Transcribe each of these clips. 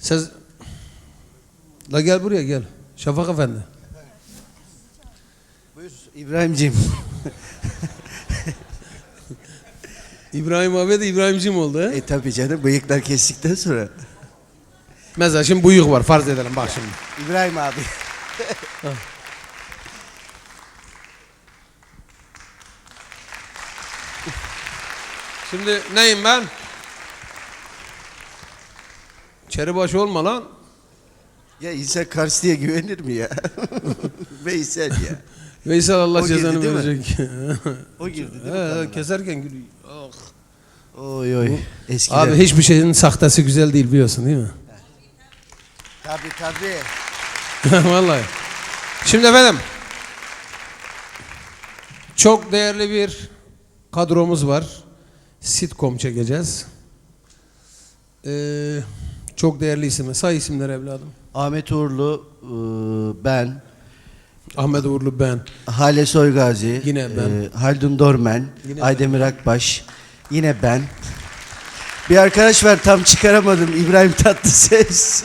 Siz... La gel buraya gel. Şafak Efendi. Buyur İbrahim'ciğim. İbrahim abi de İbrahimcim oldu. He? e tabi canım bıyıklar kestikten sonra. Mesela şimdi bıyık var farz edelim bak şimdi. İbrahim abi. Şimdi neyim ben? Çeribaşı olma lan. Ya insan Kars diye güvenir mi ya? Veysel ya. Veysel Allah O girdi cezanı değil mi? verecek. O girdi değil mi? He, kanına? keserken gülüyor. Ah. Oy oy. Eskiler. Abi hiçbir şeyin sahtesi güzel değil biliyorsun değil mi? Tabi tabi. Vallahi. Şimdi efendim. Çok değerli bir kadromuz var. Sitcom çekeceğiz. Ee, çok değerli isimler. Say isimler evladım. Ahmet Uğurlu, ıı, ben, Ahmet Uğurlu ben. Hale Soygazi, Yine ben. ıı, Haldun Dormen, Yine Aydemir Akbaş, yine ben. Bir arkadaş var tam çıkaramadım İbrahim Tatlıses.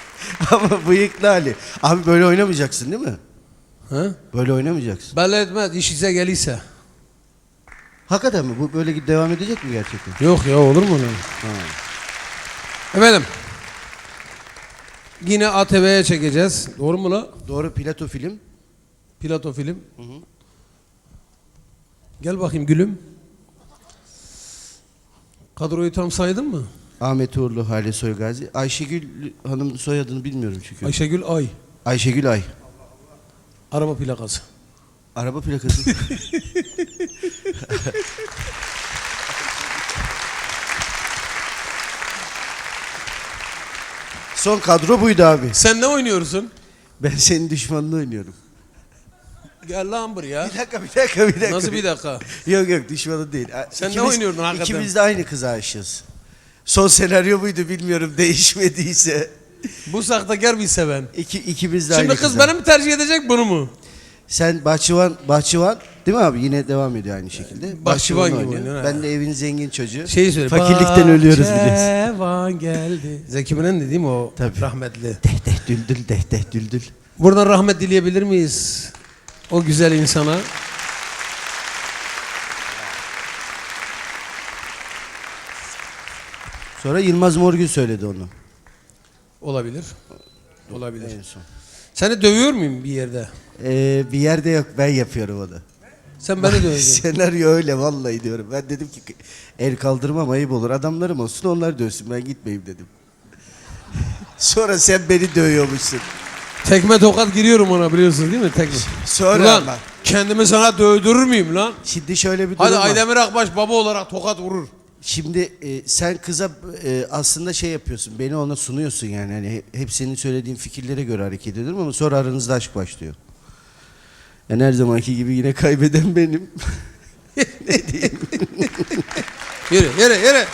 Ama bıyıklı Ali. Abi böyle oynamayacaksın değil mi? Ha? Böyle oynamayacaksın. Belli etmez. iş ise geliyse. Hakikaten mi? Bu böyle devam edecek mi gerçekten? Yok ya olur mu? Ha. Efendim. Yine ATV'ye çekeceğiz. Doğru mu la? Doğru Plato film. Pilato film. Gel bakayım gülüm. Kadroyu tam saydın mı? Ahmet Uğurlu, Hale Soygazi. Ayşegül Hanım soyadını bilmiyorum çünkü. Ayşegül Ay. Ayşegül Ay. Araba plakası. Araba plakası. Son kadro buydu abi. Sen ne oynuyorsun? Ben senin düşmanını oynuyorum. Gel lan buraya. Bir dakika, bir dakika, bir dakika. Nasıl bir dakika? Yok yok düşmanı değil. Sen ne oynuyordun hakikaten? İkimiz de aynı kıza aşığız. Son senaryo buydu bilmiyorum değişmediyse. Bu sahtekar bir seven. İki, ikimiz de aynı Şimdi kız kıza. beni mi tercih edecek bunu mu? Sen bahçıvan, bahçıvan değil mi abi? Yine devam ediyor aynı şekilde. Bahçıvan gibi oynuyor. Ben de evin zengin çocuğu. Şeyi söyle. Fakirlikten ölüyoruz biliyorsun. Bahçevan geldi. Zeki Müren dediğim o Tabii. rahmetli. Deh deh düldül deh deh düldül. Buradan rahmet dileyebilir miyiz? O güzel insana. Sonra Yılmaz Morgül söyledi onu. Olabilir. Olabilir. En son. Seni dövüyor muyum bir yerde? Ee, bir yerde yok ben yapıyorum onu. Sen beni döveceksin. Senaryo öyle vallahi diyorum. Ben dedim ki el kaldırmam ayıp olur. Adamlarım olsun onlar dövsün ben gitmeyeyim dedim. Sonra sen beni dövüyormuşsun. Tekme tokat giriyorum ona biliyorsun değil mi? Tekme. Sonra Ulan ama. kendimi sana dövdürür müyüm lan? Şimdi şöyle bir durum Hadi var. Aydemir Akbaş baba olarak tokat vurur. Şimdi e, sen kıza e, aslında şey yapıyorsun. Beni ona sunuyorsun yani. Hani hep senin söylediğin fikirlere göre hareket ediyorum ama sonra aranızda aşk başlıyor. Yani her zamanki gibi yine kaybeden benim. Yürü yürü yürü.